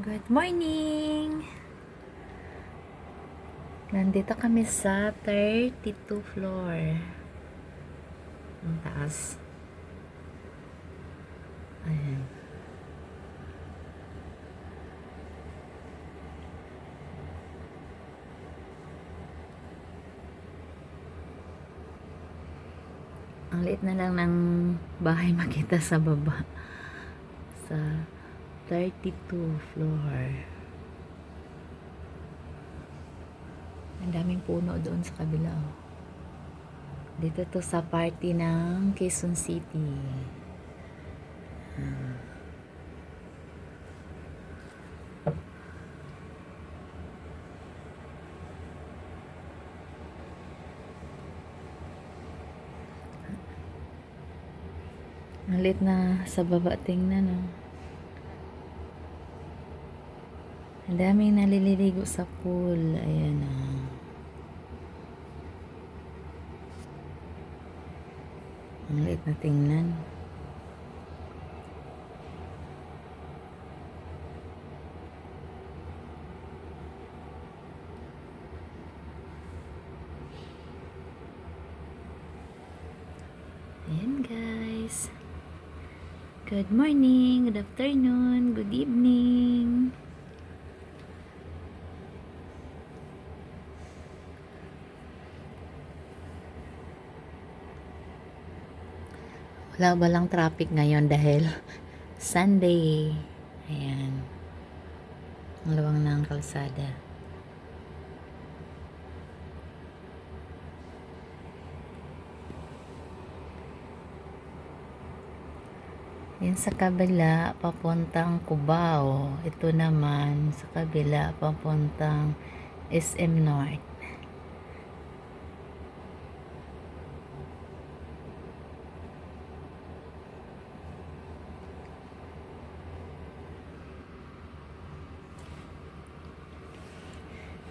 Good morning! Nandito kami sa 32 floor. Ang taas. Ayan. Ang liit na lang ng bahay makita sa baba. Sa 32 floor. Ang daming puno doon sa kabila. oh. Dito to sa party ng Quezon City. Hmm. Ang liit na sa baba tingnan oh. Ang daming nalililigo sa pool. Ayan ah. Ang liit na tingnan. Ayan guys. Good morning, good afternoon, good evening. Wala walang traffic ngayon dahil Sunday. Ayan. Ang luwang ng kalsada. Yan sa kabila, papuntang Cubao. Ito naman, sa kabila, papuntang SM North.